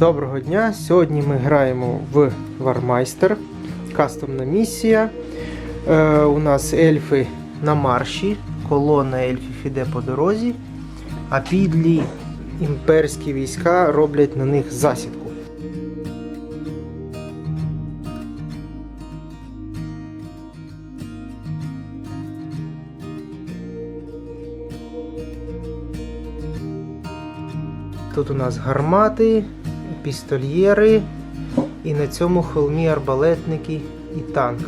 Доброго дня! Сьогодні ми граємо в Вармайстер. Кастомна місія. Е, у нас ельфи на марші. Колона ельфів іде по дорозі, а підлі імперські війська роблять на них засідку. Тут у нас гармати, пістольєри, і на цьому холмі арбалетники і танк.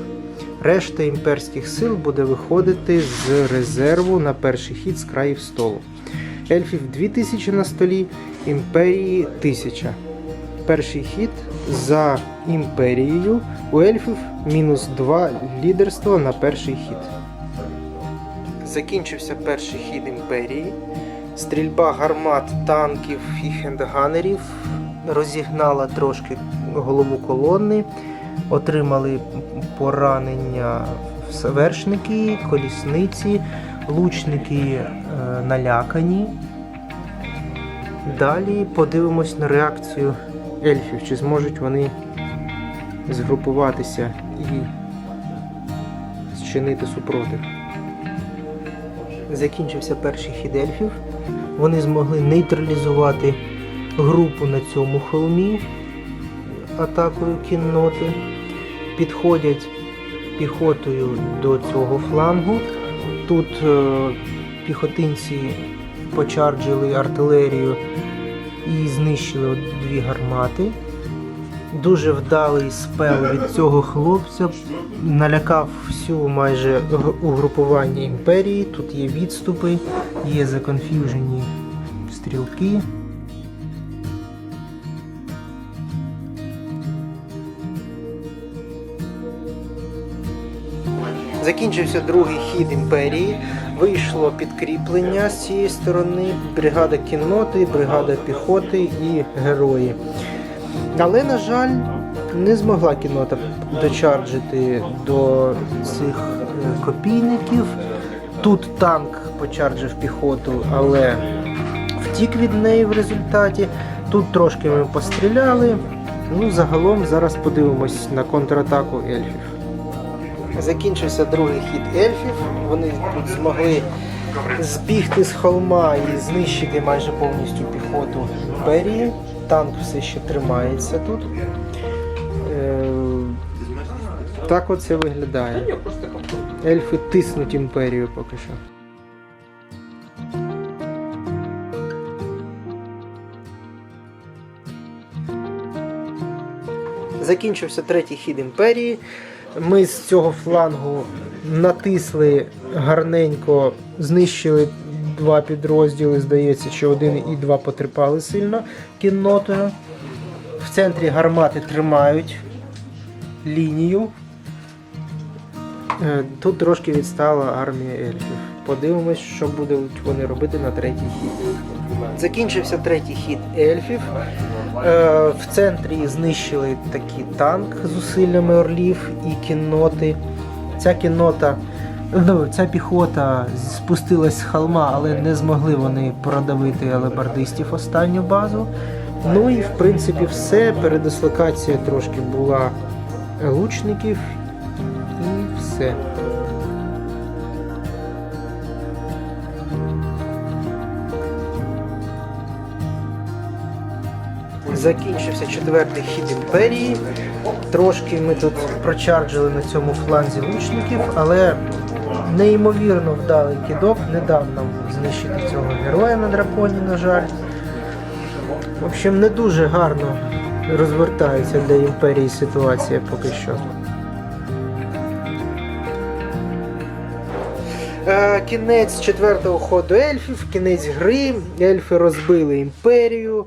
Решта імперських сил буде виходити з резерву на перший хід з країв столу. Ельфів 2000 на столі, імперії 1000. Перший хід за імперією. У ельфів мінус 2 лідерства на перший хід. Закінчився перший хід імперії. Стрільба гармат, танків і хендганерів розігнала трошки голову колони, отримали поранення вершники, колісниці, лучники е, налякані. Далі подивимось на реакцію ельфів, чи зможуть вони згрупуватися і зчинити супротив. Закінчився перший хід ельфів. Вони змогли нейтралізувати групу на цьому холмі атакою кінноти. Підходять піхотою до цього флангу. Тут е, піхотинці почарджили артилерію і знищили дві гармати. Дуже вдалий спел від цього хлопця. Налякав всю майже угрупування імперії. Тут є відступи, є законф'южені стрілки. Закінчився другий хід імперії. Вийшло підкріплення з цієї сторони, бригада кінноти, бригада піхоти і герої. Але, на жаль, не змогла кіннота дочарджити до цих е, копійників. Тут танк почарджив піхоту, але втік від неї в результаті. Тут трошки ми постріляли. Ну, загалом зараз подивимось на контратаку ельфів. Закінчився другий хід ельфів. Вони тут змогли збігти з холма і знищити майже повністю піхоту імперії. Танк все ще тримається тут. Е, так оце виглядає. Ельфи тиснуть імперію поки що. Закінчився третій хід імперії. Ми з цього флангу натисли гарненько, знищили два підрозділи. Здається, що один і два потерпали сильно кіннотою. В центрі гармати тримають лінію. Е, Тут трошки відстала армія ельфів. Подивимось, що будуть вони робити на третій хід. Закінчився третій хід ельфів. Е, В центрі знищили такий танк з зусиллями орлів і кінноти. Ця кіннота, ну, ця піхота спустилась з холма, але не змогли вони продавити алебардистів останню базу. Ну і в принципі все. Передислокація трошки була лучників і все. Закінчився четвертий хід імперії. Трошки ми тут прочарджили на цьому фланзі лучників, але неймовірно вдалий кидок не дав нам знищити цього героя на драконі, на жаль. В общем, не дуже гарно розвертається для імперії ситуація поки що. Е, Кінець четвертого ходу ельфів, кінець гри. Ельфи розбили імперію.